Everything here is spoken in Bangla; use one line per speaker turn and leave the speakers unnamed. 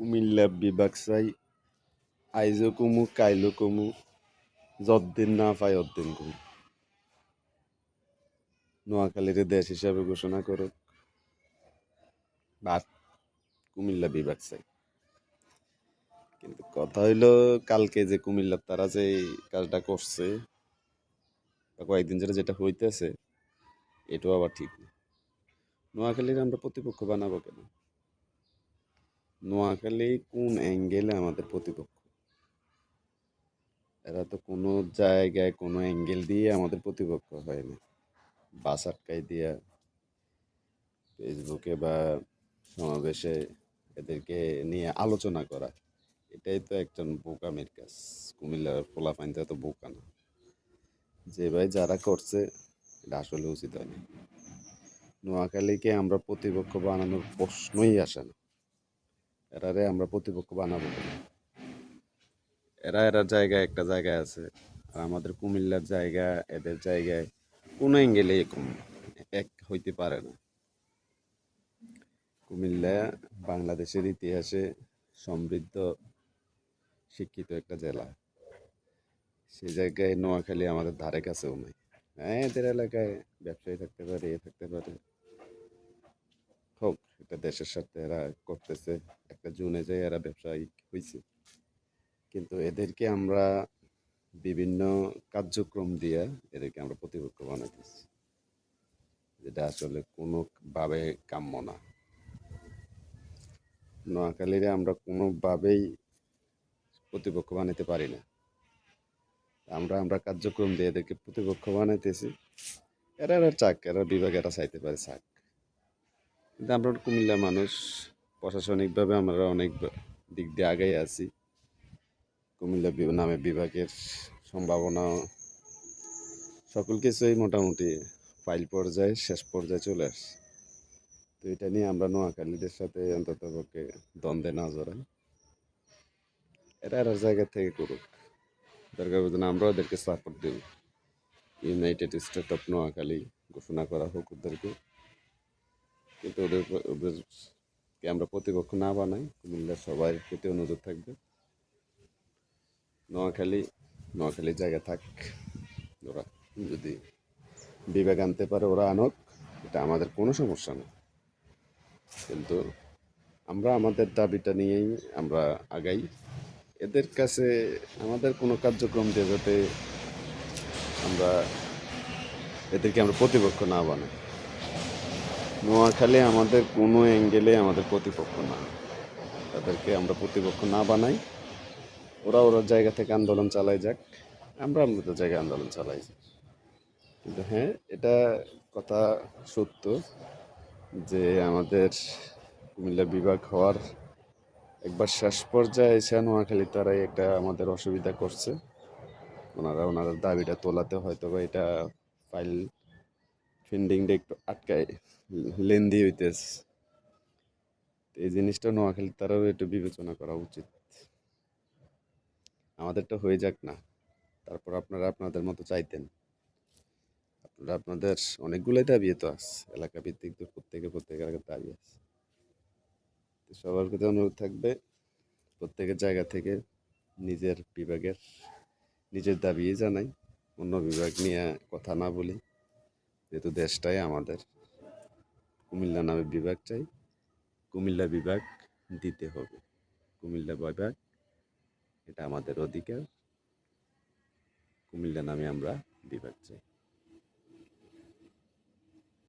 কুমিল্লা বিভাগ চাই আইজও কমু কাইলো কমু যদ্দিন না পাই অদ্দিন কমু নোয়াখালীর দেশ হিসাবে ঘোষণা করুক বা কুমিল্লা বিভাগ চাই কিন্তু কথা হইল, কালকে যে কুমিল্লার তারা যে কাজটা করছে কয়েকদিন ধরে যেটা হইতেছে, এটাও আবার ঠিক না। নোয়াখালীর আমরা প্রতিপক্ষ বানাবো কেন? নোয়াখালী কোন অ্যাঙ্গেলে আমাদের প্রতিপক্ষ? এরা তো কোনো জায়গায়, কোনো অ্যাঙ্গেল দিয়ে আমাদের প্রতিপক্ষ হয় না। বাস আটকাই দিয়া ফেসবুকে বা সমাবেশে এদেরকে নিয়ে আলোচনা করা, এটাই তো একজন বোকামের কাজ। কুমিল্লার ফোলাফাইনতে তো বোকা না। যে ভাই যারা করছে, এটা আসলে উচিত হয়নি। নোয়াখালীকে আমরা প্রতিপক্ষ বানানোর প্রশ্নই আসে না। এরারে আমরা প্রতিপক্ষ বানাবো এরা এরার জায়গায় একটা জায়গায় আছে। আর আমাদের কুমিল্লার জায়গা, এদের জায়গায় কোনো অ্যাঙ্গেলে এরকম এক হইতে পারে না। কুমিল্লা বাংলাদেশের ইতিহাসে সমৃদ্ধ, শিক্ষিত একটা জেলা। সেই জায়গায় নোয়াখালী আমাদের ধারে কাছেও নাই। হ্যাঁ এদের এলাকায় ব্যবসায়ী থাকতে পারে, এ থাকতে পারে। হোক, এটা দেশের সাথে এরা করতেছে। একটা জুনে যায় এরা ব্যবসায়ী হয়েছে কিন্তু এদেরকে আমরা বিভিন্ন কার্যক্রম দিয়ে এদেরকে আমরা প্রতিপক্ষ বানাইতেছি যেটা আসলে কোনোভাবে কাম্য না। নোয়াখালীরে আমরা কোনোভাবেই প্রতিপক্ষ বানাইতে পারি না। আমরা আমরা কার্যক্রম দিয়ে এদেরকে প্রতিপক্ষ বানাইতেছি। এরা এরা চাক, এরা বিভাগ, এরা চাইতে পারে চাক। কিন্তু আমরা কুমিল্লা মানুষ। প্রশাসনিকভাবে আমরা অনেক দিক দিয়ে আগেই আছি। কুমিল্লা নামে বিভাগের সম্ভাবনা সকল কিছুই মোটামুটি ফাইল পর্যায়ে, শেষ পর্যায়ে চলে আসছে। তো এটা নিয়ে আমরা নোয়াখালীদের সাথে অন্তত পক্ষে দ্বন্দ্বে না জড়াই। এরা এরা জায়গা থেকে করুক। দরকার বোধ আমরা ওদেরকে সাপোর্ট দেব। ইউনাইটেড স্টেট অফ নোয়াখালী ঘোষণা করা হোক ওদেরকে। কিন্তু ওদের ওদেরকে আমরা প্রতিপক্ষ না বানাই কুমিল্লার সবার প্রতি অনুরোধ থাকবে। নোয়াখালী, নোয়াখালীর জায়গা থাক, ওরা যদি বিবেক আনতে পারে, ওরা আনক, এটা আমাদের কোনো সমস্যা নেই কিন্তু আমরা আমাদের দাবিটা নিয়েই আমরা আগাই। এদের কাছে আমাদের কোনো কার্যক্রম দিয়ে যাতে আমরা এদেরকে আমরা প্রতিপক্ষ না বানাই। নোয়াখালী আমাদের কোনো অ্যাঙ্গেলে আমাদের প্রতিপক্ষ না। তাদেরকে আমরা প্রতিপক্ষ না বানাই। ওরা ওরা জায়গা থেকে আন্দোলন চালাই যাক। আমরা আমাদের জায়গায় আন্দোলন চালাই যাই। কিন্তু হ্যাঁ এটা কথা সত্য যে আমাদের কুমিল্লা বিভাগ হওয়ার একবার শেষ পর্যায়ে এসে নোয়াখালী তারাই একটা আমাদের অসুবিধা করছে। ওনারা, ওনাদের দাবিটা তোলাতে হয়তো বা এটা ফাইল ফিন্ডিংটা একটু আটকায়, লেন্দি হইতেছে। এই জিনিসটা নোয়াখালী তারাও একটু বিবেচনা করা উচিত। আমাদেরটা হয়ে যাক না, তারপর আপনারা আপনাদের মতো চাইতেন। আপনারা আপনাদের অনেকগুলোই দাবি তো আছে এলাকা ভিত্তিক তো প্রত্যেকে প্রত্যেকের এলাকার দাবি আছে। সবার প্রতি অনুরোধ থাকবে, প্রত্যেকের জায়গা থেকে নিজের বিভাগের, নিজের দাবি জানাই, অন্য বিভাগ নিয়ে কথা না বলি। যেহেতু দেশটাই আমাদের, কুমিল্লা নামে বিভাগ চাই। কুমিল্লা বিভাগ দিতে হবে। কুমিল্লা বিভাগ, এটা আমাদের অধিকার। কুমিল্লা নামে আমরা বিভাগ চাই।